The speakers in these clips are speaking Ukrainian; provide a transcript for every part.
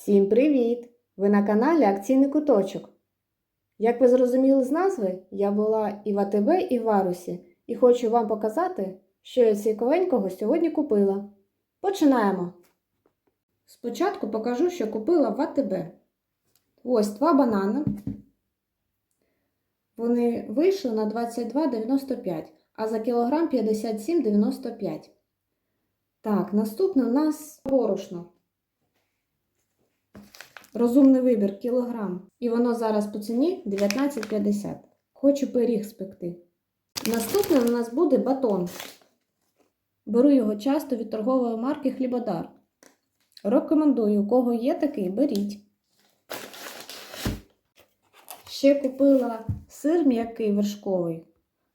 Всім привіт! Ви на каналі Акційний куточок. Як ви зрозуміли з назви, я була і в АТБ, і в Арусі, і хочу вам показати, що я цікавенького сьогодні купила. Починаємо! Спочатку покажу, що купила в АТБ. Ось два банани. Вони вийшли на 22,95, а за кілограм 57,95. Так, наступне у нас борошно. Розумний вибір кілограм. І воно зараз по ціні 19,50. Хочу пиріг спекти. Наступне у нас буде батон. Беру його часто від торгової марки Хлібодар. Рекомендую, у кого є такий, беріть. Ще купила сир м'який вершковий,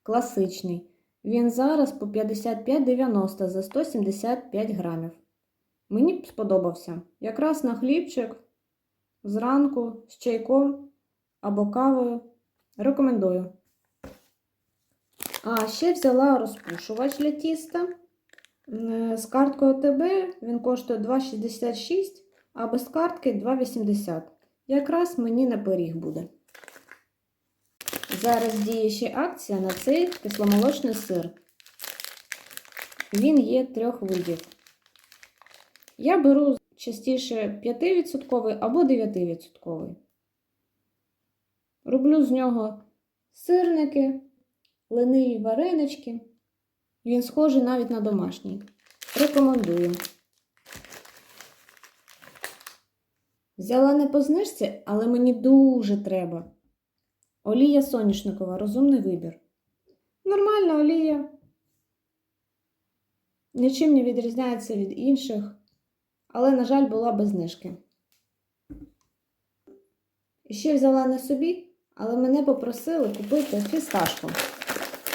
класичний. Він зараз по 55,90 за 175 грамів. Мені сподобався. Якраз на хлібчик зранку з чайком або кавою. Рекомендую. А ще взяла розпушувач для тіста. З карткою ТБ він коштує 2,66, а без картки 2,80. Якраз мені на пиріг буде. Зараз діє ще акція на цей кисломолочний сир. Він є трьох видів. Я беру частіше 5% або 9%. Роблю з нього сирники, лениві варенички. Він схожий навіть на домашній. Рекомендую. Взяла не по знижці, але мені дуже треба. Олія соняшникова, розумний вибір. Нормальна олія. Нічим не відрізняється від інших, але, на жаль, була без знижки. Ще взяла не собі, але мене попросили купити фісташку.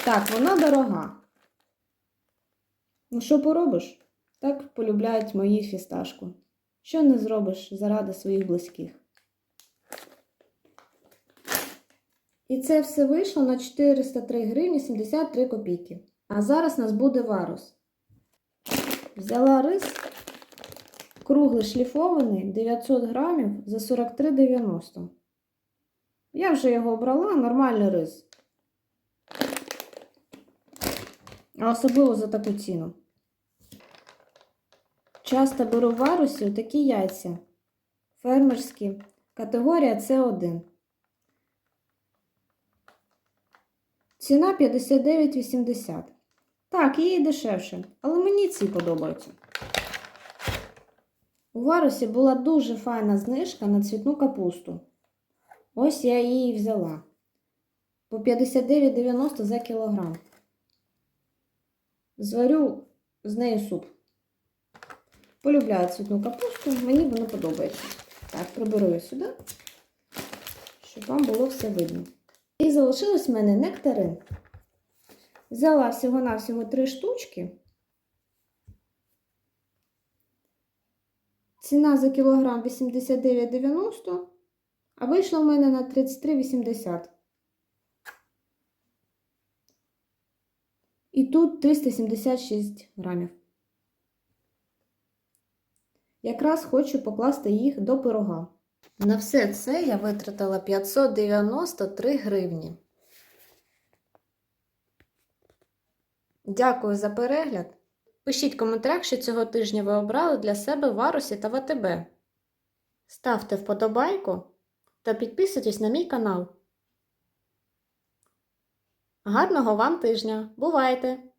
Так, вона дорога. Ну, що поробиш? Так полюбляють мої фісташку. Що не зробиш заради своїх близьких? І це все вийшло на 403 гривні 73 копійки. А зараз нас буде варус. Взяла рис круглий шліфований 900 грамів за 43,90. Я вже його обрала, нормальний рис. А особливо за таку ціну. Часто беру в варусі такі яйця. Фермерські. Категорія С1. Ціна 59,80. Так, її дешевше, але мені ці подобаються. У варусі була дуже файна знижка на цвітну капусту. Ось я її взяла. По 59,90 за кілограм. Зварю з нею суп. Полюбляю цвітну капусту, мені воно подобається. Так, приберу її сюди, щоб вам було все видно. І залишилось в мене нектарин. Взяла всього-навсього три штучки. Ціна за кілограм 89,90, а вийшло в мене на 33,80. І тут 376 грамів. Якраз хочу покласти їх до пирога. На все це я витратила 593 гривні. Дякую за перегляд. Пишіть коментарях, що цього тижня ви обрали для себе в Арусі та ВТБ. Ставте вподобайку та підписуйтесь на мій канал. Гарного вам тижня! Бувайте!